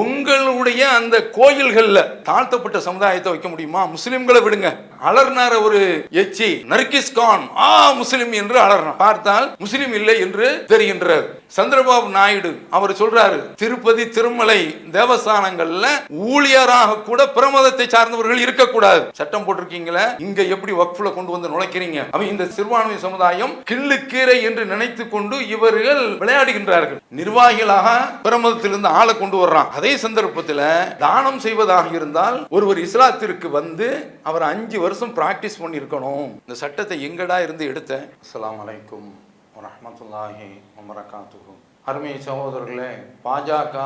உங்களுடைய அந்த கோயில்கள்ல தாழ்த்தப்பட்ட சமுதாயத்தை வைக்க முடியுமா? முஸ்லிம்களை விடுங்க. அலர்னார ஒரு எச்சி நர்கிஸ் கான் ஆ முஸ்லிம் என்று அலர்னா பார்த்தால் முஸ்லிம் இல்லை என்று தெரிகின்றார். சந்திரபாபு நாயுடு அவர் சொல்றாரு திருப்பதி திருமலை தேவஸ்தானங்கள்ல ஊழியராக கூட பிரமதத்தை சார்ந்தவர்கள் இருக்கக்கூடாது. சட்டம் போட்டிருக்கீங்களே இங்க எப்படி வக்ஃபுல கொண்டு வந்து நுழைக்கிறீங்க? அவ இந்த சிறுபான்மை சமுதாயம் கிள்ளுக்கீரை என்று நினைத்து கொண்டு இவர்கள் விளையாடுகின்றார்கள். நிர்வாகிகளாக பிரமதத்திலிருந்து ஆளை கொண்டு வர்றான். அதே சந்தர்ப்பத்தில் தானம் செய்வதாக இருந்தால் ஒருவர் இஸ்லாத்திற்கு வந்து அவர் அஞ்சு வருஷம் பிராக்டிஸ் பண்ணியிருக்கணும். இந்த சட்டத்தை எங்கடா இருந்து எடுத்த? அஸ்லாம் வலைக்கும் வரஹ்மத்துல்லாஹி வபரகாத்துஹு. அருமை சகோதரர்களே பாஜக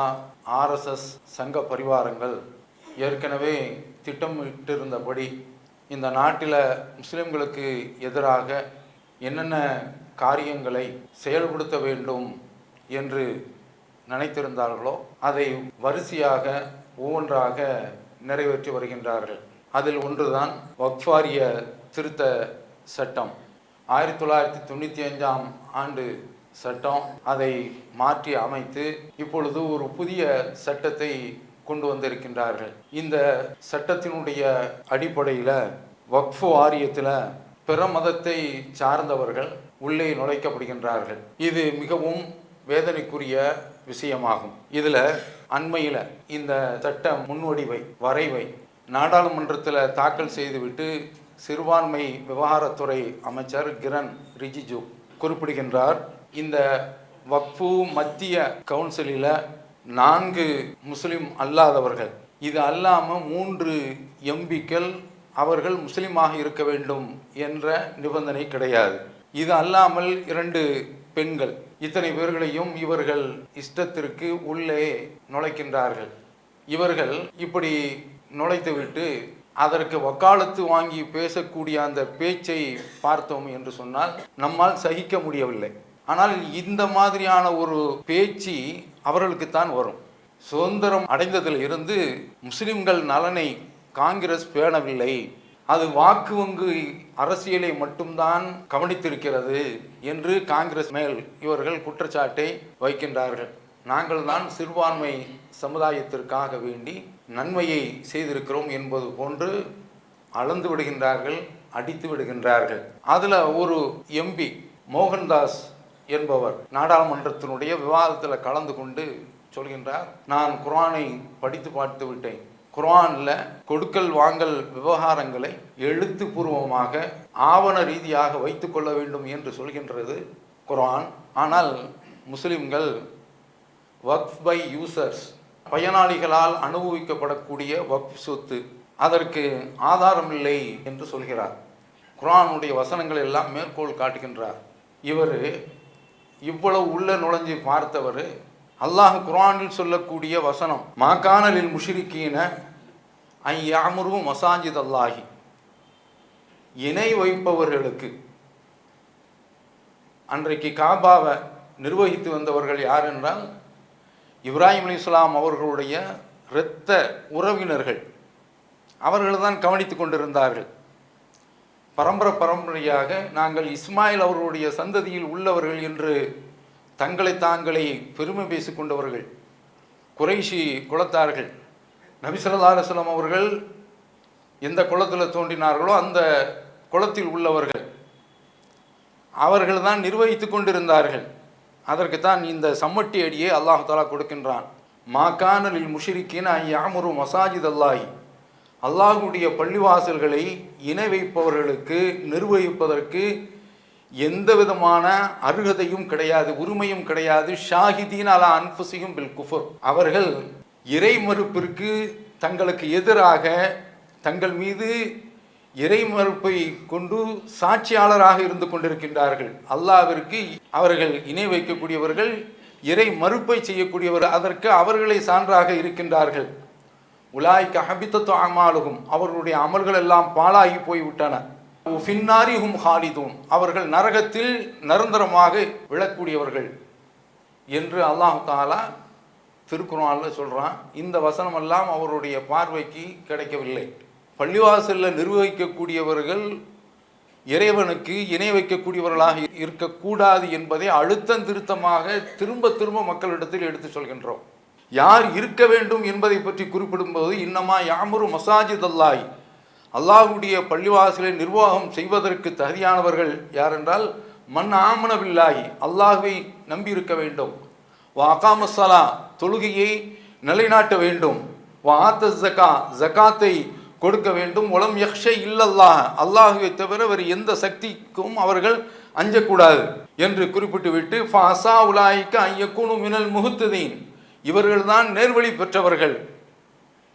ஆர்எஸ்எஸ் சங்க பரிவாரங்கள் ஏற்கனவே திட்டமிட்டிருந்தபடி இந்த நாட்டில் முஸ்லிம்களுக்கு எதிராக என்னென்ன காரியங்களை செயல்படுத்த வேண்டும் என்று நினைத்திருந்தார்களோ அதை வரிசையாக ஒவ்வொன்றாக நிறைவேற்றி வருகின்றார்கள். அதில் ஒன்றுதான் வக்ஃபாரிய திருத்த சட்டம். ஆயிரத்தி தொள்ளாயிரத்தி தொண்ணூற்றி அஞ்சாம் ஆண்டு சட்டம் அதை மாற்றி அமைத்து இப்பொழுது ஒரு புதிய சட்டத்தை கொண்டு வந்திருக்கின்றார்கள். இந்த சட்டத்தினுடைய அடிப்படையில் வக்ஃபு வாரியத்தில் பிற மதத்தை சார்ந்தவர்கள் உள்ளே நுழைக்கப்படுகின்றார்கள். இது மிகவும் வேதனைக்குரிய விஷயமாகும். இதில் அண்மையில் இந்த சட்ட முன்வடிவை வரைவை நாடாளுமன்றத்தில் தாக்கல் செய்துவிட்டு சிறுபான்மை விவகாரத்துறை அமைச்சர் கிரண் ரிஜிஜு குறிப்பிடுகின்றார். இந்த வக்ஃபு மத்திய கவுன்சிலில் நான்கு முஸ்லிம் அல்லாதவர்கள். இது அல்லாமல் மூன்று எம்பிக்கள் அவர்கள் முஸ்லீமாக இருக்க வேண்டும் என்ற நிபந்தனை கிடையாது. இது அல்லாமல் இரண்டு பெண்கள். இத்தனை பேர்களையும் இவர்கள் இஷ்டத்திற்கு உள்ளே நுழைக்கின்றார்கள். இவர்கள் இப்படி நுழைத்துவிட்டு அதற்கு வக்காலத்து வாங்கி பேசக்கூடிய அந்த பேச்சை பார்த்தோம் என்று சொன்னால் நம்மால் சகிக்க முடியவில்லை. ஆனால் இந்த மாதிரியான ஒரு பேச்சு அவர்களுக்குத்தான் வரும். சுதந்திரம் அடைந்ததில் இருந்து முஸ்லிம்கள் நலனை காங்கிரஸ் பேணவில்லை. அது வாக்கு வங்கு அரசியலை மட்டும்தான் கவனித்திருக்கிறது என்று காங்கிரஸ் மேல் இவர்கள் குற்றச்சாட்டை வைக்கின்றார்கள். நாங்கள் தான் சிறுபான்மை சமுதாயத்திற்காக வேண்டி நன்மையை செய்திருக்கிறோம் என்பது போன்று அளந்து விடுகின்றார்கள் அடித்து விடுகின்றார்கள். அதில் ஒரு எம்பி மோகன்தாஸ் என்பவர் நாடாளுமன்றத்தினுடைய விவாதத்தில் கலந்து கொண்டு சொல்கின்றார் நான் குரானை படித்து பார்த்து விட்டேன். குர்ஆனில் கொடுக்கல் வாங்கல் விவகாரங்களை எழுத்துப்பூர்வமாக ஆவண ரீதியாக வைத்து கொள்ள வேண்டும் என்று சொல்கின்றது குர்ஆன். ஆனால் முஸ்லிம்கள் வக்ஃப் பை யூசர்ஸ் பயனாளிகளால் அனுபவிக்கப்படக்கூடிய வக்ஃப் சொத்து அதற்கு ஆதாரம் இல்லை என்று சொல்கிறார். குரானுடைய வசனங்கள் எல்லாம் மேற்கோள் காட்டுகின்றார். இவர் இவ்வளவு உள்ள நுழைஞ்சு பார்த்தவர் அல்லாஹ் குரானில் சொல்லக்கூடிய வசனம் மாக்கானலில் முஷிரிக்கீன ஐ யாமுரு மசாஜித் அல்லாஹி இணை வைப்பவர்களுக்கு அன்றைக்கு காபாவை நிர்வகித்து வந்தவர்கள் யார் என்றால் இப்ராஹிம் அலி இஸ்லாம் அவர்களுடைய இரத்த உறவினர்கள். அவர்கள் தான் கவனித்து கொண்டிருந்தார்கள். பரம்பரை பரம்பரையாக நாங்கள் இஸ்மாயில் அவர்களுடைய சந்ததியில் உள்ளவர்கள் என்று தங்களை தாங்களே பெருமை பேசிக்கொண்டவர்கள் குறைஷி குலத்தார்கள் நபிசல்லா ஸல்லல்லாஹு அவர்கள் எந்த குளத்தில் தோன்றினார்களோ அந்த குளத்தில் உள்ளவர்கள். அவர்கள் தான் நிர்வகித்து கொண்டிருந்தார்கள். அதற்கு தான் இந்த சம்மட்டி அடியை அல்லாஹு தாலா கொடுக்கின்றான். மாகானலில் முஷிரிக்கின் யாமுரு மசாஜித் அல்லாஹி அல்லாஹுடைய பள்ளிவாசல்களை இணை வைப்பவர்களுக்கு நிர்வகிப்பதற்கு எந்த விதமான அருகதையும் கிடையாது உரிமையும் கிடையாது. ஷாஹிதீன் அலா அன்புசியும் பில் குஃபர். அவர்கள் இறை மறுப்பிற்கு தங்களுக்கு எதிராக தங்கள் மீது இறை மறுப்பை கொண்டு சாட்சியாளராக இருந்து கொண்டிருக்கின்றார்கள். அல்லாவிற்கு அவர்கள் இணை வைக்கக்கூடியவர்கள் இறை மறுப்பை செய்யக்கூடியவர் அதற்கு அவர்களை சான்றாக இருக்கின்றார்கள். உலாய்க்கு அபித்தத்து அமாலுகும் அவர்களுடைய அமல்கள் எல்லாம் பாழாகி போய்விட்டன. ஃபின்னாரி ஹும் ஹாலிதும் அவர்கள் நரகத்தில் நிரந்தரமாக விழக்கூடியவர்கள் என்று அல்லாஹ் தாலா திருக்குறானில் சொல்கிறான் இந்த வசனமெல்லாம் அவருடைய பார்வைக்கு கிடைக்கவில்லை. பள்ளிவாசலில் நிர்வகிக்கக்கூடியவர்கள் இறைவனுக்கு இணை வைக்கக்கூடியவர்களாக இருக்கக்கூடாது என்பதை அழுத்தம் திருத்தமாக திரும்ப திரும்ப மக்களிடத்தில் எடுத்து சொல்கின்றோம். யார் இருக்க வேண்டும் என்பதை பற்றி குறிப்பிடும்போது இன்னமா யாமுரு மசாஜித் அல்லாஹ் அல்லாஹ்வுடைய பள்ளிவாசலை நிர்வாகம் செய்வதற்கு தகுதியானவர்கள் யார் என்றால் மண் ஆமனவில்லாய் அல்லாஹுவை நம்பியிருக்க வேண்டும். வாகாமசலா தொழுகையை நிலைநாட்ட வேண்டும். வாத்த ஜக்கா ஜக்காத்தை கொடுக்க வேண்டும். உலம் யக்ஷ இல்லல்லாஹ் அல்லாஹுவை தவிர வேறு எந்த சக்திக்கும் அவர்கள் அஞ்சக்கூடாது என்று குறிப்பிட்டு விட்டு ஃபாசா உலாய்க்க ஐயக்கூனு மினல் முகுத்ததீன் இவர்கள்தான் நேர்வழி பெற்றவர்கள்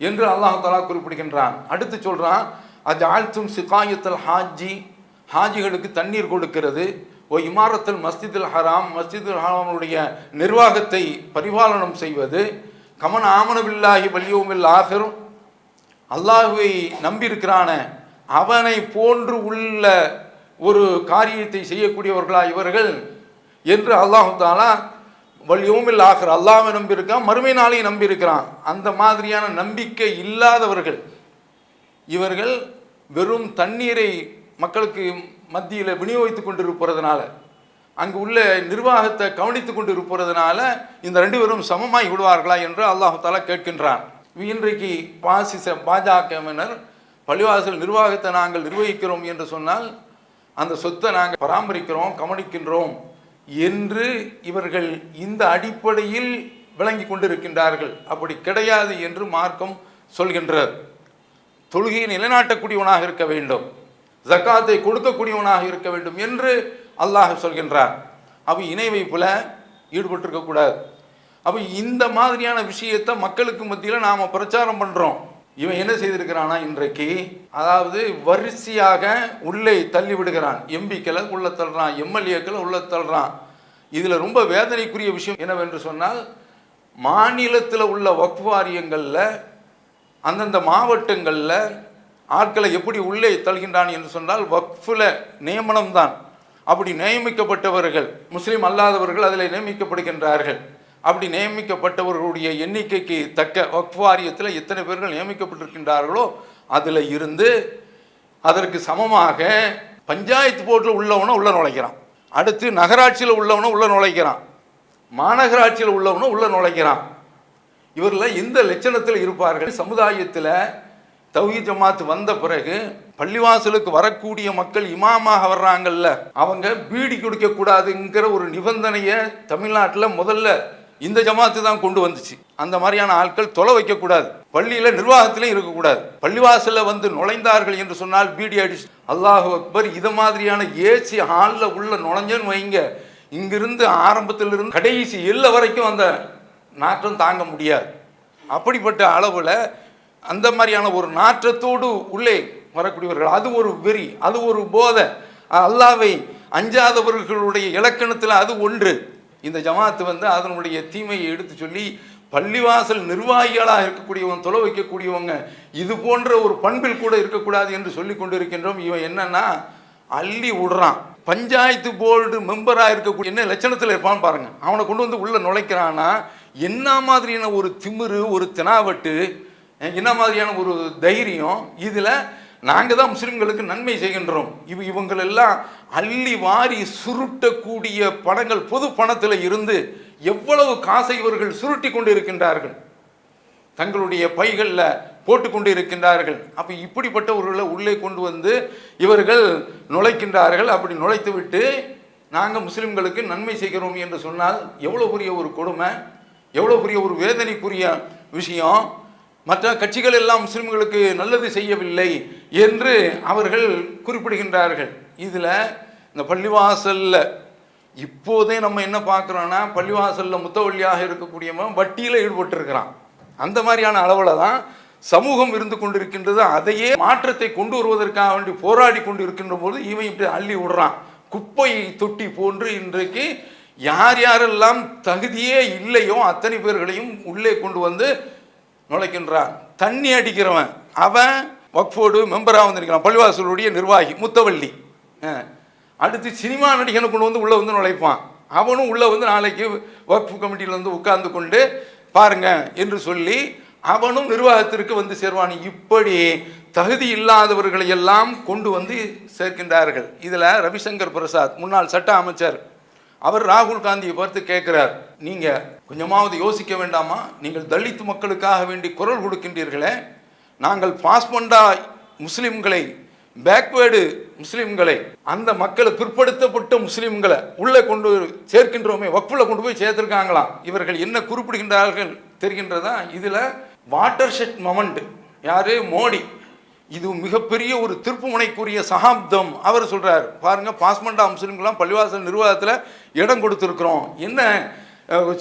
என்று அல்லாஹு தலா குறிப்பிடுகின்றான். அடுத்து சொல்கிறான் அது ஆழ்த்தும் சிகாயத்தல் ஹாஜி ஹாஜிகளுக்கு தண்ணீர் கொடுக்கிறது. ஓ இமாரத்தில் மஸ்ஜிதுல் ஹராம் மஸ்ஜிதுல் ஹராமுடைய நிர்வாகத்தை பரிபாலனம் செய்வது கமன் ஆமனபில்லாஹி வல்யோமில் ஆகரும் அல்லாஹுவை நம்பியிருக்கிறான அவனை போன்று உள்ள ஒரு காரியத்தை செய்யக்கூடியவர்களா இவர்கள் என்று அல்லாஹு தாலா வல்யோமில் ஆகிற அல்லாவை நம்பியிருக்கான் மறுமை நாளையும் நம்பியிருக்கிறான். அந்த மாதிரியான நம்பிக்கை இல்லாதவர்கள் இவர்கள் வெறும் தண்ணீரை மக்களுக்கு மத்தியில் விநியோகித்து கொண்டிருப்பதனால அங்கு உள்ள நிர்வாகத்தை கவனித்து கொண்டு இருப்பதுனால இந்த ரெண்டு பேரும் சமமாய் விடுவார்களா என்று அல்லாஹு தாலா கேட்கின்றான். இன்றைக்கு பாசிச பாஜகவினர் பள்ளிவாசல் நிர்வாகத்தை நாங்கள் நிர்வகிக்கிறோம் என்று சொன்னால் அந்த சொத்தை நாங்கள் பராமரிக்கிறோம் கவனிக்கின்றோம் என்று இவர்கள் இந்த அடிப்படையில் விளங்கி கொண்டிருக்கின்றார்கள். அப்படி கிடையாது என்று மார்க்கம் சொல்கின்றது. தொழுகையை நிலைநாட்டக்கூடியவனாக இருக்க வேண்டும். ஜக்காத்தை கொடுக்கக்கூடியவனாக இருக்க வேண்டும் என்று அல்லாஹ் சொல்கின்றார். அவ இணை வைப்பில் ஈடுபட்டிருக்கக்கூடாது அப்போ இந்த மாதிரியான விஷயத்தை மக்களுக்கு மத்தியில் நாம் பிரச்சாரம் பண்ணுறோம் இவன் என்ன செய்திருக்கிறானா இன்றைக்கு? அதாவது வரிசையாக உள்ளே தள்ளி விடுகிறான். எம்பிக்களை உள்ள தள்ளுறான் எம்எல்ஏக்களை உள்ள தள்ளுறான். இதில் ரொம்ப வேதனைக்குரிய விஷயம் என்னவென்று சொன்னால் மாநிலத்தில் உள்ள வக்ஃப் வாரியங்களில் அந்தந்த மாவட்டங்களில் ஆட்களை எப்படி உள்ளே தள்கின்றான் என்று சொன்னால் வக்ஃபில் நியமனம்தான். அப்படி நியமிக்கப்பட்டவர்கள் முஸ்லீம் அல்லாதவர்கள் அதில் நியமிக்கப்படுகின்றார்கள். அப்படி நியமிக்கப்பட்டவர்களுடைய எண்ணிக்கைக்கு தக்க வக்ஃப் வாரியத்தில் எத்தனை பேர்கள் நியமிக்கப்பட்டிருக்கின்றார்களோ அதில் இருந்து அதற்கு சமமாக பஞ்சாயத்து போர்டில் உள்ளவனை உள்ள நுழைக்கிறான் அடுத்து நகராட்சியில் உள்ளவனை உள்ள நுழைக்கிறான் மாநகராட்சியில் உள்ளவனும் உள்ள நுழைக்கிறான் இவரில் எந்த லட்சணத்தில் இருப்பார்கள்? சமுதாயத்தில் தௌஹி ஜமாத் வந்த பிறகு பள்ளிவாசலுக்கு வரக்கூடிய மக்கள் இமாமாக வர்றாங்கல்ல அவங்க பீடி குடிக்க கூடாதுங்கிற ஒரு நிபந்தனையை தமிழ்நாட்டில் முதல்ல இந்த ஜமாத்து தான் கொண்டு வந்துச்சு. அந்த மாதிரியான ஆட்கள் தொலை வைக்கக்கூடாது பள்ளியில் நிர்வாகத்திலையும் இருக்கக்கூடாது பள்ளிவாசலில் வந்து நுழைந்தார்கள் என்று சொன்னால் பீடி அடிச்சு அல்லாஹ் அக்பர் இது மாதிரியான ஏசி ஹாலில் உள்ள நுழைஞ்சன்னு வைங்க. இங்கிருந்து ஆரம்பத்திலிருந்து கடைசி எல்ல வரைக்கும் அந்த நாற்றம் தாங்க முடியாது. அப்படிப்பட்ட அளவில் அந்த மாதிரியான ஒரு நாற்றத்தோடு உள்ளே வரக்கூடியவர்கள். அது ஒரு வெறி அது ஒரு போதை. அல்லாவை அஞ்சாதவர்களுடைய இலக்கணத்தில் அது ஒன்று. இந்த ஜமாத்து வந்து அதனுடைய தீமையை எடுத்து சொல்லி பள்ளிவாசல் நிர்வாகிகளாக இருக்கக்கூடியவங்க தொலை வைக்கக்கூடியவங்க இது போன்ற ஒரு பண்பில் கூட இருக்கக்கூடாது என்று சொல்லி கொண்டிருக்கின்றோம். இவன் என்னன்னா அள்ளி விடுறான். பஞ்சாயத்து போர்டு மெம்பராக இருக்கக்கூடிய என்ன லட்சணத்தில் இருப்பான்னு பாருங்கள் அவனை கொண்டு வந்து உள்ளே நுழைக்கிறான்னா என்ன மாதிரியான ஒரு திமிரு ஒரு தினாவட்டு என்ன மாதிரியான ஒரு தைரியம்? இதில் நாங்கள் தான் முஸ்லீம்களுக்கு நன்மை செய்கின்றோம். இவ இவங்களெல்லாம் அள்ளி வாரி சுருட்டக்கூடிய பணங்கள் பொது பணத்தில் இருந்து எவ்வளவு காசை இவர்கள் சுருட்டி கொண்டு இருக்கின்றார்கள் தங்களுடைய பைகளில் போட்டுக்கொண்டு இருக்கின்றார்கள் அப்போ இப்படிப்பட்டவர்களை உள்ளே கொண்டு வந்து இவர்கள் நுழைக்கின்றார்கள். அப்படி நுழைத்து விட்டு நாங்கள் முஸ்லிம்களுக்கு நன்மை செய்கிறோம் என்று சொன்னால் எவ்வளோ பெரிய ஒரு கொடுமை எவ்வளோ பெரிய ஒரு வேதனைக்குரிய விஷயம். மற்ற கட்சிகள் எல்லாம் முஸ்லிம்களுக்கு நல்லது செய்யவில்லை என்று அவர்கள் குறிப்பிடுகின்றார்கள். இதில் இந்த பள்ளிவாசலில் இப்போதே நம்ம என்ன பார்க்குறோன்னா பள்ளிவாசலில் முத்தவள்ளியாக இருக்கக்கூடியவன் வட்டியில் ஈடுபட்டிருக்கிறான். அந்த மாதிரியான அளவில் தான் சமூகம் இருந்து கொண்டிருக்கின்றது. அதையே மாற்றத்தை கொண்டு வருவதற்காக வேண்டி போராடி கொண்டு இருக்கின்ற போது இவன் இப்படி அள்ளி விடுறான். குப்பை தொட்டி போன்று இன்றைக்கு யார் யாரெல்லாம் தகுதியே இல்லையோ அத்தனை பேர்களையும் உள்ளே கொண்டு வந்து நுழைக்கின்றான். தண்ணி அடிக்கிறவன். அவன் வக்ஃபோர்டு மெம்பராக வந்திருக்கிறான். பள்ளிவாசலுடைய நிர்வாகி முத்தவள்ளி அடுத்து சினிமா நடிகனை கொண்டு வந்து உள்ளே வந்து நுழைப்பான். அவனும் உள்ளே வந்து நாளைக்கு வக்ஃபு கமிட்டியில் வந்து உட்கார்ந்து கொண்டு பாருங்க என்று சொல்லி அவனும் நிர்வாகத்திற்கு வந்து சேர்வான். இப்படி தகுதி இல்லாதவர்களை எல்லாம் கொண்டு வந்து சேர்க்கின்றார்கள். இதில் ரவிசங்கர் பிரசாத் முன்னாள் சட்ட அமைச்சர் அவர் ராகுல் காந்தியை பார்த்து கேட்கிறார் நீங்க கொஞ்சமாவது யோசிக்க வேண்டாமா? நீங்கள் தலித் மக்களுக்காக வேண்டி குரல் கொடுக்கின்றீர்களே. நாங்கள் பாஸ்பண்டா முஸ்லிம்களை பேக்வேர்டு முஸ்லிம்களை அந்த மக்களை பிற்படுத்தப்பட்ட முஸ்லிம்களை உள்ளே கொண்டு சேர்க்கின்றோமே வக்குல கொண்டு போய் சேர்த்திருக்காங்களாம். இவர்கள் என்ன குறிப்பிடுகின்றார்கள் தெரிகின்றதா? இதில் வாட்டர் ஷெட் மொமெண்ட் யாரு? மோடி. இது மிகப்பெரிய ஒரு திருப்புமுனைக்குரிய சகாப்தம். அவர் சொல்கிறார் பாருங்க பாஸ்மண்டா முஸ்லிம்களாம் பள்ளிவாசல் நிர்வாகத்தில் இடம் கொடுத்துருக்குறோம். என்ன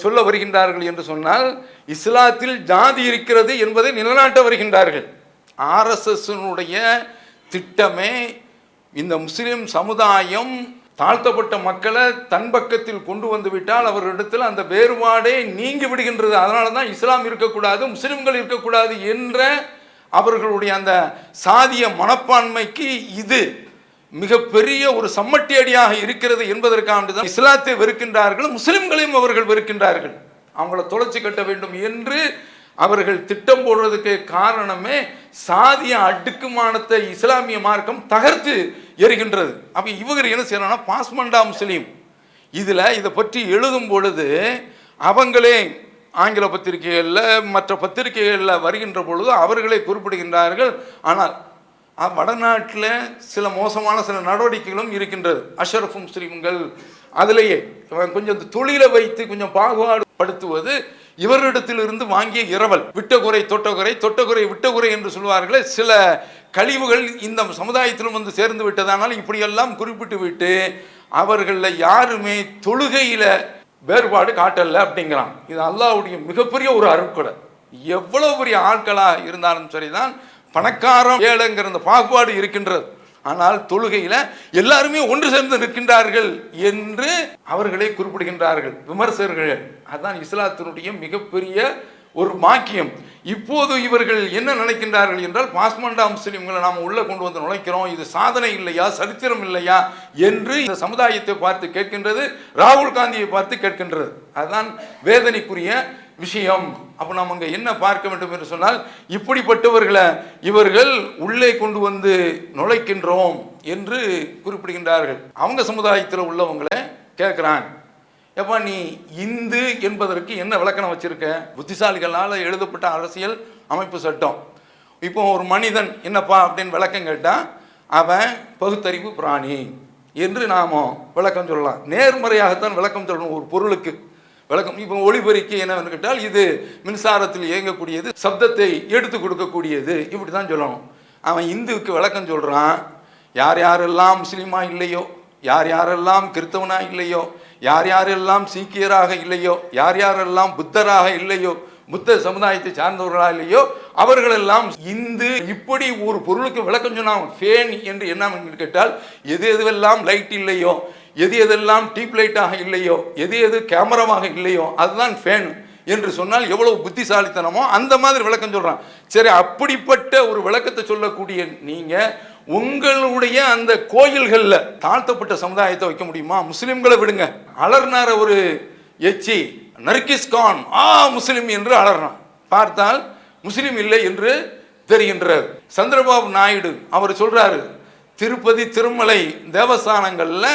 சொல்ல வருகின்றார்கள் என்று சொன்னால் இஸ்லாத்தில் ஜாதி இருக்கிறது என்பதை நிலநாட்ட வருகின்றார்கள். ஆர்எஸ்எஸ்னுடைய திட்டமே இந்த முஸ்லீம் சமுதாயம் தாழ்த்தப்பட்ட மக்களை தன் பக்கத்தில் கொண்டு வந்து விட்டால் அவர்களிடத்தில் அந்த வேறுபாடே நீங்கி விடுகின்றது. அதனால தான் இஸ்லாம் இருக்கக்கூடாது முஸ்லீம்கள் இருக்கக்கூடாது என்ற அவர்களுடைய அந்த சாதிய மனப்பான்மைக்கு இது மிகப்பெரிய ஒரு சம்மட்டி அடியாக இருக்கிறது என்பதற்காக தான் இஸ்லாத்தை வெறுக்கின்றார்கள் முஸ்லிம்களையும் அவர்கள் வெறுக்கின்றார்கள். அவங்கள தொலைச்சி கட்ட வேண்டும் என்று அவர்கள் திட்டம் போடுறதுக்கு காரணமே சாதிய அடுக்குமானத்தை இஸ்லாமிய மார்க்கம் தகர்த்து எரிகின்றது அப்போ இவங்க என்ன செய்யறாங்கன்னா பாஸ்மண்டா முஸ்லீம். இதில் இதை பற்றி எழுதும் பொழுது அவங்களே ஆங்கில பத்திரிகைகளில் மற்ற பத்திரிகைகளில் வருகின்ற பொழுது அவர்களே குறிப்பிடுகின்றார்கள் ஆனால் வடநாட்டில் சில மோசமான சில நடவடிக்கைகளும் இருக்கின்றது. அஷரஃப் முஸ்லிம்கள் அதிலேயே கொஞ்சம் இந்த தொழிலை வைத்து கொஞ்சம் பாகுபாடு படுத்துவது இவரிடத்திலிருந்து வாங்கிய இரவல். விட்டகுறை தொட்டகுறை தொட்டகுறை விட்டகுறை என்று சொல்வார்களே சில கழிவுகள் இந்த சமுதாயத்திலும் வந்து சேர்ந்து விட்டதானால் இப்படியெல்லாம் குறிப்பிட்டு விட்டு அவர்களில் யாருமே தொழுகையில் வேறுபாடு காட்டல அப்படிங்கிறான். இது அல்லாவுடைய மிகப்பெரிய ஒரு அருட்கொடை. எவ்வளவு பெரிய ஆட்களாக இருந்தாலும் சரிதான் பணக்காரம் ஏழைங்கிற அந்த பாகுபாடு இருக்கின்றது. ஆனால் தொழுகையில் எல்லாருமே ஒன்று சேர்ந்து நிற்கின்றார்கள் என்று அவர்களே குறிப்பிடுகின்றார்கள் விமர்சகர்கள். அதுதான் இஸ்லாத்தினுடைய மிகப்பெரிய ஒரு மாக்கியம் இப்போது இவர்கள் என்ன நினைக்கின்றார்கள் என்றால் பாஸ்மண்டா முஸ்லிம்களை நாம் உள்ளே கொண்டு வந்து நுழைக்கிறோம். இது சாதனை இல்லையா? சரித்திரம் இல்லையா? என்று இந்த சமுதாயத்தை பார்த்து கேட்கின்றது ராகுல் காந்தியை பார்த்து கேட்கின்றது. அதுதான் வேதனைக்குரிய விஷயம். அப்போ நாம் அங்கே என்ன பார்க்க வேண்டும் என்று சொன்னால் இப்படிப்பட்டவர்களை இவர்கள் உள்ளே கொண்டு வந்து நுழைக்கின்றோம் என்று குறிப்பிடுகின்றார்கள். அவங்க சமுதாயத்தில் உள்ளவங்களை கேட்குறாங்க எப்பா நீ இந்து என்பதற்கு என்ன விளக்கணம் வச்சிருக்க? புத்திசாலிகளால் எழுதப்பட்ட அரசியல் அமைப்பு சட்டம். இப்போ ஒரு மனிதன் என்னப்பா அப்படின்னு விளக்கம் கேட்டால் அவன் பகுத்தறிவு பிராணி என்று நாம விளக்கம் சொல்லலாம். நேர்மறையாகத்தான் விளக்கம் சொல்லணும் ஒரு பொருளுக்கு. விளக்கம் இப்போ ஒளிபெருக்கி என்னவென்று கேட்டால் இது மின்சாரத்தில் இயங்கக்கூடியது சப்தத்தை எடுத்து கொடுக்கக்கூடியது. இப்படி தான் சொல்லணும். அவன் இந்துவுக்கு விளக்கம் சொல்கிறான் யார் யாரெல்லாம் முஸ்லீமா இல்லையோ யார் யாரெல்லாம் கிறிஸ்தவனா இல்லையோ யார் யாரெல்லாம் சீக்கியராக இல்லையோ யார் யாரெல்லாம் புத்தராக இல்லையோ புத்த சமுதாயத்தை சார்ந்தவர்களா இல்லையோ அவர்களெல்லாம் இந்து இப்படி ஒரு பொருளுக்கு விளக்கம் சொன்னாங்க ஃபேன் என்று என்ன கேட்டால் எது எதுவெல்லாம் லைட் இல்லையோ எது எதெல்லாம் டீப் லைட்டாக இல்லையோ எது எது கேமராவாக இல்லையோ அதுதான் ஃபேன் என்று சொன்னால் எவ்வளவு புத்திசாலித்தனமோ அந்த மாதிரி விளக்கம் சொல்கிறான் சரி அப்படிப்பட்ட ஒரு விளக்கத்தை சொல்லக்கூடிய நீங்கள் உங்களுடைய அந்த கோயில்களில் தாழ்த்தப்பட்ட சமுதாயத்தை வைக்க முடியுமா? முஸ்லிம்களை விடுங்க. அலர்னார ஒரு எச்சி நர்கிஸ் கான் ஆ முஸ்லிம் என்று அலறான் பார்த்தால் முஸ்லிம் இல்லை என்று தெரிகின்றார் சந்திரபாபு நாயுடு அவர் சொல்றாரு திருப்பதி திருமலை தேவஸ்தானங்கள்ல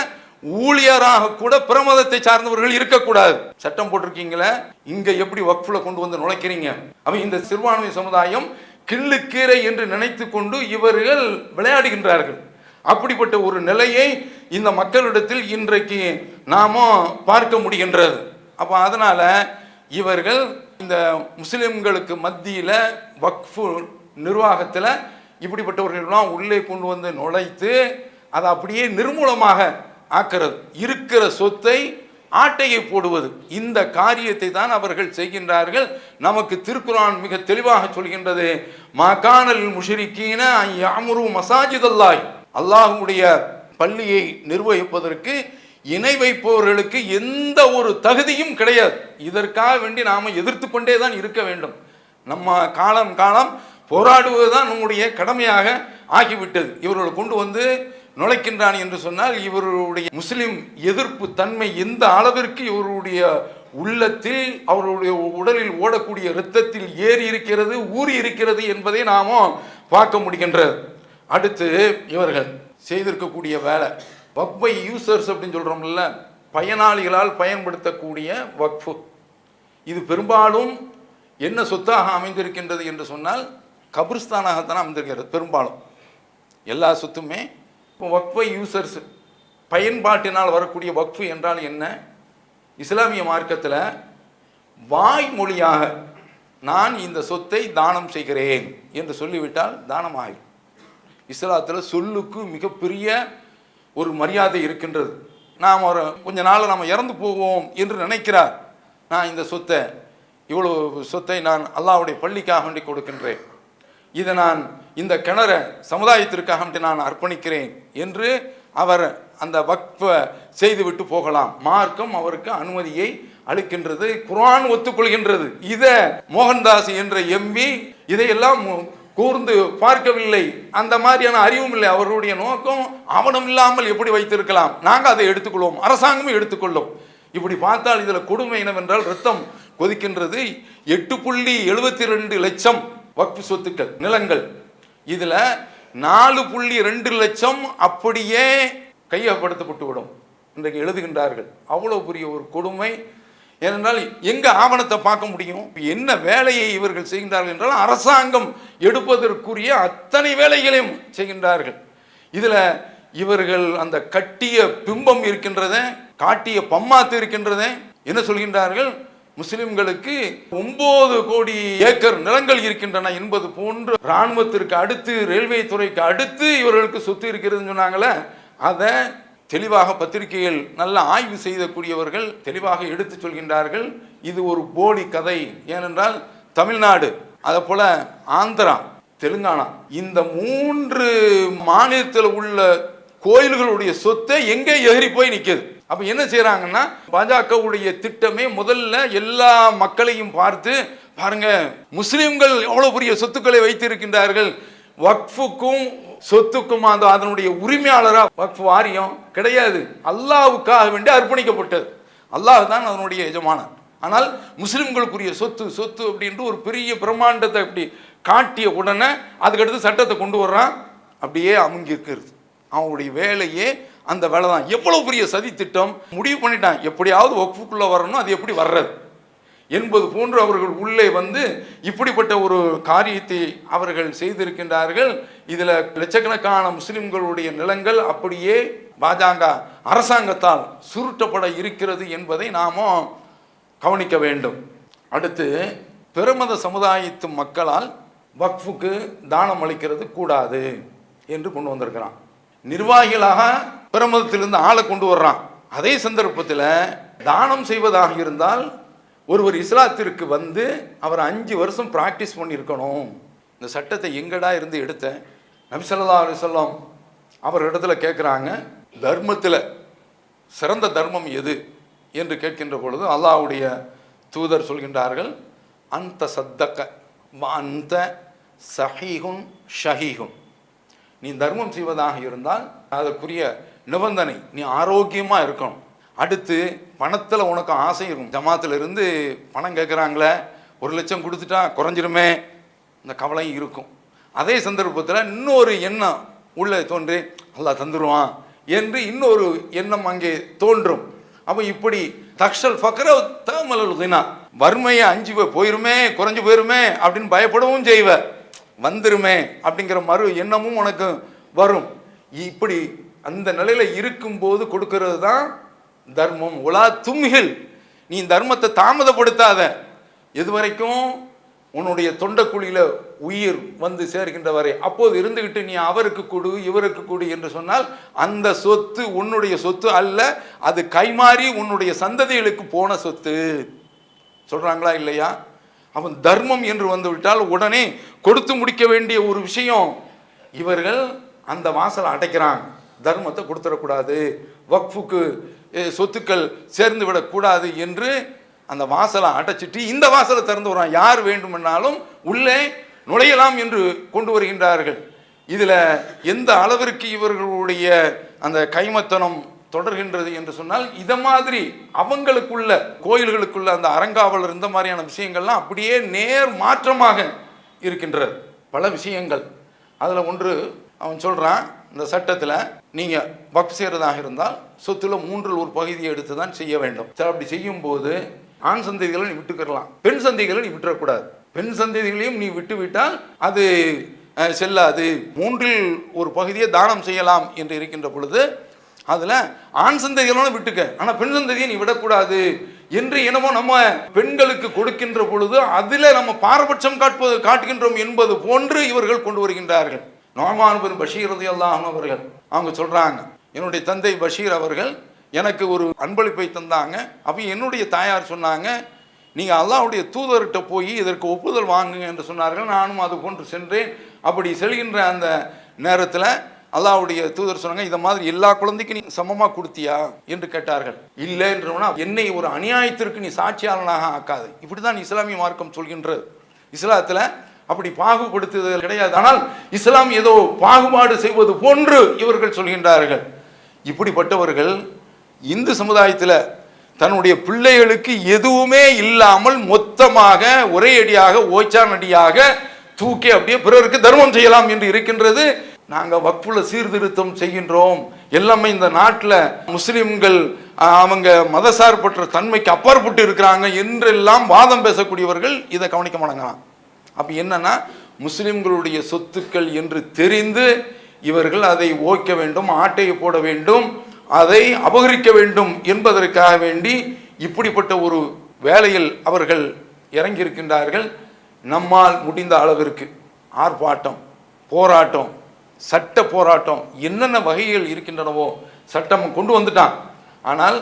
ஊழியராக கூட பிரமதத்தை சார்ந்தவர்கள் இருக்கக்கூடாது. சட்டம் போட்டிருக்கீங்களே இங்க எப்படி வக்ஃபுல கொண்டு வந்து நுழைக்கிறீங்க? அவன் இந்த சிறுபான்மை சமுதாயம் கிள்ளுக்கீரை என்று நினைத்து கொண்டு இவர்கள் விளையாடுகின்றார்கள். அப்படிப்பட்ட ஒரு நிலையை இந்த மக்களிடத்தில் இன்றைக்கு நாமும் பார்க்க முடிகின்றது. அப்போ அதனால் இவர்கள் இந்த முஸ்லிம்களுக்கு மத்தியில் வக்ஃபு நிர்வாகத்தில் இப்படிப்பட்டவர்கள்லாம் உள்ளே கொண்டு வந்து நுழைத்து அதை அப்படியே நிர்மூலமாக ஆக்கிறது. இருக்கிற சொத்தை ஆட்டையை போடுவது. இந்த காரியத்தை தான் அவர்கள் செய்கின்றார்கள். நமக்கு திருக்குறான் மிக தெளிவாக சொல்கின்றது. மகானல் முஷரிக்கீன யாமுரு மசாஜிதல்லாய். அல்லாஹுடைய பள்ளியை நிர்வகிப்பதற்கு இணை வைப்பவர்களுக்கு எந்த ஒரு தகுதியும் கிடையாது. இதற்காக வேண்டி நாம எதிர்த்து கொண்டே தான் இருக்க வேண்டும். நம்ம காலம் காலம் போராடுவது தான் நம்முடைய கடமையாக ஆகிவிட்டது. இவர்களை கொண்டு வந்து நுழைக்கின்றான் என்று சொன்னால் இவருடைய முஸ்லிம் எதிர்ப்பு தன்மை எந்த அளவிற்கு இவருடைய உள்ளத்தில் அவருடைய உடலில் ஓடக்கூடிய இரத்தத்தில் ஏறி இருக்கிறது ஊறி இருக்கிறது என்பதை நாம பார்க்க முடிகின்றது. அடுத்து இவர்கள் செய்திருக்கக்கூடிய வேலை. வக்பை யூசர்ஸ் அப்படின்னு சொல்கிறோம்ல பயனாளிகளால் பயன்படுத்தக்கூடிய வக்ஃபு. இது பெரும்பாலும் என்ன சொத்தாக அமைந்திருக்கின்றது என்று சொன்னால் கபிரிஸ்தானாகத்தான் அமைந்திருக்கிறது பெரும்பாலும். எல்லா சொத்துமே இப்போ வக்ஃபை யூசர்ஸ் பயன்பாட்டினால் வரக்கூடிய வக்ஃபு என்றால் என்ன? இஸ்லாமிய மார்க்கத்தில் வாய்மொழியாக நான் இந்த சொத்தை தானம் செய்கிறேன் என்று சொல்லிவிட்டால் தானம் ஆகும் இஸ்லாத்தில் சொல்லுக்கு மிகப்பெரிய ஒரு மரியாதை இருக்கின்றது. நாம் ஒரு கொஞ்ச நாள் நாம் இறந்து போவோம் என்று நினைக்கிறார். நான் இந்த சொத்தை இவ்வளவு சொத்தை நான் அல்லாஹ்வுடைய பள்ளிக்காக வேண்டி கொடுக்கின்றேன். இதை நான் இந்த கிணற சமுதாயத்திற்காக நான் அர்ப்பணிக்கிறேன் என்று அவர் அந்த வக்ஃபை செய்துவிட்டு போகலாம். மார்க்கம் அவருக்கு அனுமதியை அளிக்கின்றது குரான் ஒத்துக்கொள்கின்றது. இதை மோகன்தாஸ் என்ற எம்பி இதையெல்லாம் கூர்ந்து பார்க்கவில்லை. அந்த மாதிரியான அறிவும் இல்லை. அவருடைய நோக்கம் அவனம் இல்லாமல் எப்படி வைத்திருக்கலாம்? நாங்கள் அதை எடுத்துக்கொள்வோம். அரசாங்கமும் எடுத்துக்கொள்ளும். இப்படி பார்த்தால் இதில் கொடுமை என்னவென்றால் ரத்தம் கொதிக்கின்றது. எட்டு புள்ளி எழுபத்தி ரெண்டு லட்சம் வக்ஃபு சொத்துக்கள் நிலங்கள். இதில் நாலு புள்ளி ரெண்டு லட்சம் அப்படியே கையகப்படுத்தப்பட்டு விடும் இன்றைக்கு எழுதுகின்றார்கள். அவ்வளோ பெரிய ஒரு கொடுமை. ஏனென்றால் எங்கே ஆவணத்தை பார்க்க முடியும்? என்ன வேலையை இவர்கள் செய்கின்றார்கள் என்றால் அரசாங்கம் எடுப்பதற்குரிய அத்தனை வேலைகளையும் செய்கின்றார்கள். இதில் இவர்கள் அந்த கட்டிய பிம்பம் இருக்கின்றத காட்டிய பம்மாத்து இருக்கின்றத என்ன சொல்கின்றார்கள்? முஸ்லிம்களுக்கு ஒன்பது கோடி ஏக்கர் நிலங்கள் இருக்கின்றன என்பது போன்று இராணுவத்திற்கு அடுத்து ரயில்வே துறைக்கு அடுத்து இவர்களுக்கு சொத்து இருக்கிறதுன்னு சொன்னாங்களே அதை தெளிவாக பத்திரிகையில் நல்ல ஆய்வு செய்யக்கூடியவர்கள் தெளிவாக எடுத்து சொல்கின்றார்கள். இது ஒரு போலி கதை. ஏனென்றால் தமிழ்நாடு அதை போல ஆந்திரா தெலுங்கானா இந்த மூன்று மாநிலத்தில் உள்ள கோயில்களுடைய சொத்தை எங்கே எகிரி போய் நிற்குது? அப்ப என்ன செய்கிறாங்கன்னா பாஜகவுடைய திட்டமே முதல்ல எல்லா மக்களையும் பார்த்து பாருங்க முஸ்லிம்கள் எவ்வளவு பெரிய சொத்துக்களை வைத்திருக்கின்றார்கள். வக்ஃபுக்கும் சொத்துக்கும் அந்த அதனுடைய உரிமையாளரா வக்ஃப் வாரியம் கிடையாது. அல்லாவுக்காக வேண்டி அர்ப்பணிக்கப்பட்டது. அல்லாஹ் தான் அதனுடைய எஜமானன். ஆனால் முஸ்லிம்களுக்குரிய சொத்து சொத்து அப்படின்ட்டு ஒரு பெரிய பிரம்மாண்டத்தை அப்படி காட்டிய உடனே அதுக்கடுத்து சட்டத்தை கொண்டு வர்றான். அப்படியே அமுங்கி இருக்கிறது. அவனுடைய வேலையே அந்த வேலை தான் எவ்வளவு பெரிய சதி திட்டம்? முடிவு பண்ணிட்டான். எப்படியாவது ஒப்புக்குள்ளே வரணும். அது எப்படி வர்றது? என்பது போன்று அவர்கள் உள்ளே வந்து இப்படிப்பட்ட ஒரு காரியத்தை அவர்கள் செய்திருக்கின்றார்கள். இதில் லட்சக்கணக்கான முஸ்லிம்களுடைய நிலங்கள் அப்படியே பாஜக அரசாங்கத்தால் சுருட்டப்பட இருக்கிறது என்பதை நாமும் கவனிக்க வேண்டும். அடுத்து பெருமத சமுதாயத்து மக்களால் வக்ஃபுக்கு தானம் அளிக்கிறது கூடாது என்று கொண்டு வந்திருக்கிறான். நிர்வாகிகளாக பிரமதத்திலிருந்து ஆளை கொண்டு வர்றான். அதே சந்தர்ப்பத்தில் தானம் செய்வதாக இருந்தால் ஒருவர் இஸ்லாத்திற்கு வந்து அவர் அஞ்சு வருஷம் ப்ராக்டிஸ் பண்ணியிருக்கணும். இந்த சட்டத்தை எங்கடா இருந்து எடுத்தேன் நபிசல்லா அலிசல்லாம் அவர் இடத்துல கேட்குறாங்க தர்மத்தில் சிறந்த தர்மம் எது? என்று கேட்கின்ற பொழுது அல்லாஹ்வுடைய தூதர் சொல்கின்றார்கள் அந்த சத்தக்க அந்த சஹீகுன் ஷஹீகுன் நீ தர்மம் செய்வதாக இருந்தால் அதற்குரிய நிபந்தனை நீ ஆரோக்கியமாக இருக்கணும். அடுத்து பணத்தில் உனக்கு ஆசை இருக்கும். ஜமாத்தில் இருந்து பணம் கேட்குறாங்களே ஒரு லட்சம் கொடுத்துட்டா குறைஞ்சிருமே இந்த கவலையும் இருக்கும். அதே சந்தர்ப்பத்தில் இன்னொரு எண்ணம் உள்ளே தோன்றி நல்லா தந்துடுவான் என்று இன்னொரு எண்ணம் அங்கே தோன்றும். அப்போ இப்படி தக்ஷல் ஃபக்ர தமலுதினா வறுமையை அஞ்சு போய் போயிருமே குறைஞ்சு போயிருமே அப்படின்னு பயப்படவும் செய்வ. வந்துருமே அப்படிங்கிற மறு எண்ணமும் உனக்கு வரும். இப்படி அந்த நிலையில இருக்கும்போது கொடுக்கறது தான் தர்மம். உலா தும்மிகள் நீ தர்மத்தை தாமதப்படுத்தாத. எது வரைக்கும் உன்னுடைய தொண்டக்குழியில உயிர் வந்து சேர்கின்ற வரை அப்போது இருந்துகிட்டு நீ அவருக்கு கொடு இவருக்கு கொடு என்று சொன்னால் அந்த சொத்து உன்னுடைய சொத்து அல்ல. அது கைமாறி உன்னுடைய சந்ததிகளுக்கு போன சொத்து. சொல்றாங்களா இல்லையா? அவன் தர்மம் என்று வந்துவிட்டால் உடனே கொடுத்து முடிக்க வேண்டிய ஒரு விஷயம். இவர்கள் அந்த வாசலை அடைக்கிறாங்க தர்மத்தை கொடுத்துடக்கூடாது. வக்ஃபுக்கு சொத்துக்கள் சேர்ந்து விடக்கூடாது என்று அந்த வாசலை அடைச்சிட்டு இந்த வாசலை திறந்து வரான் யார் வேண்டுமென்னாலும் உள்ளே நுழையலாம் என்று கொண்டு வருகின்றார்கள். இதில் எந்த அளவிற்கு இவர்களுடைய அந்த கைமத்தனம் தொடர்கின்றது என்று சொன்னால் இதை மாதிரி அவங்களுக்குள்ள கோயில்களுக்குள்ள அந்த அறங்காவலர் இந்த மாதிரியான விஷயங்கள்லாம் அப்படியே நேர் மாற்றமாக இருக்கின்றது பல விஷயங்கள். அதில் ஒன்று அவன் சொல்கிறான் இந்த சட்டத்தில் நீங்கள் வக்ஃப் செய்கிறதாக இருந்தால் சொத்துல மூன்றில் ஒரு பகுதியை எடுத்து தான் செய்ய வேண்டும். சரி அப்படி செய்யும்போது ஆண் சந்ததிகளை நீ விட்டுக்கிறலாம் பெண் சந்ததிகளை நீ விட்டுறக்கூடாது. பெண் சந்ததிகளையும் நீ விட்டு விட்டால் அது செல்லாது. மூன்றில் ஒரு பகுதியை தானம் செய்யலாம் என்று இருக்கின்ற பொழுது அதில் ஆண் சந்ததிகளோட விட்டுக்க. ஆனால் பெண் சந்ததியை நீ விடக்கூடாது என்று என்னமோ நம்ம பெண்களுக்கு கொடுக்கின்ற பொழுது அதில் நம்ம பாரபட்சம் காட்டுவது காட்டுகின்றோம் என்பது போன்று இவர்கள் கொண்டு வருகின்றார்கள். நோமான் பின் பஷீர் அவர்கள் அவங்க சொல்கிறாங்க என்னுடைய தந்தை பஷீர் அவர்கள் எனக்கு ஒரு அன்பளிப்பை தந்தாங்க. அப்போ என்னுடைய தாயார் சொன்னாங்க நீங்கள் அல்லாவுடைய தூதர்கிட்ட போய் இதற்கு ஒப்புதல் வாங்குங்க என்று சொன்னார்கள். நானும் அது போன்று சென்றேன். அப்படி செல்கின்ற அந்த நேரத்தில் அல்லாவுடைய தூதர் சொன்னாங்க இதை மாதிரி எல்லா குழந்தைக்கும் நீ சமமாக கொடுத்தியா? என்று கேட்டார்கள். இல்லை என்றவனா என்னை ஒரு அநியாயத்திற்கு நீ சாட்சியாளனாக ஆக்காது. இப்படி தான் இஸ்லாமிய மார்க்கம் சொல்கின்றது இஸ்லாத்தில் அப்படி பாகுபடுத்துதல் கிடையாது. ஆனால் இஸ்லாம் ஏதோ பாகுபாடு செய்வது போன்று இவர்கள் சொல்கின்றார்கள். இப்படிப்பட்டவர்கள் இந்து சமுதாயத்தில் தன்னுடைய பிள்ளைகளுக்கு எதுவுமே இல்லாமல் மொத்தமாக ஒரே அடியாக ஓச்சான் அடியாக தூக்கி அப்படியே பிறருக்கு தர்மம் செய்யலாம் என்று இருக்கின்றது. நாங்கள் வக்ஃபில் சீர்திருத்தம் செய்கின்றோம். எல்லாமே இந்த நாட்டில் முஸ்லீம்கள் அவங்க மதசார்பற்ற தன்மைக்கு அப்பாற்பட்டு இருக்கிறாங்க என்றெல்லாம் வாதம் பேசக்கூடியவர்கள் இதை கவனிக்க மாட்டாங்களாம். அப்போ என்னன்னா முஸ்லிம்களுடைய சொத்துக்கள் என்று தெரிந்து இவர்கள் அதை ஓய்க்க வேண்டும் ஆட்டையை போட வேண்டும் அதை அபகரிக்க வேண்டும் என்பதற்காக வேண்டி இப்படிப்பட்ட ஒரு வேலையில் அவர்கள் இறங்கியிருக்கின்றார்கள். நம்மால் முடிந்த அளவிற்கு ஆர்ப்பாட்டம் போராட்டம் சட்ட போராட்டம் என்னென்ன வகைகள் இருக்கின்றனவோ சட்டம் கொண்டு வந்துட்டான். ஆனால்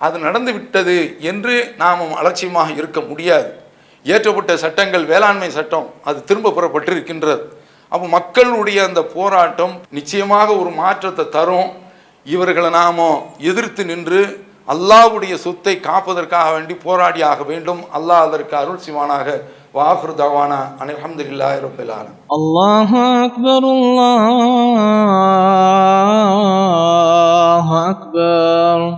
அது நடந்து விட்டது என்று நாம் அலட்சியமாக இருக்க முடியாது. இயற்றப்பட்ட சட்டங்கள் வேளாண்மை சட்டம் அது திரும்ப பெறப்பட்டிருக்கின்றது. அப்போ மக்களுடைய அந்த போராட்டம் நிச்சயமாக ஒரு மாற்றத்தை தரும். இவர்களை நாம எதிர்த்து நின்று அல்லாவுடைய சொத்தை காப்பதற்காக வேண்டி போராடி ஆக வேண்டும். அல்லாஹ் அதற்கு அருள் சிவானாக واخر دعوانا ان الحمد لله رب العالمين الله اكبر الله اكبر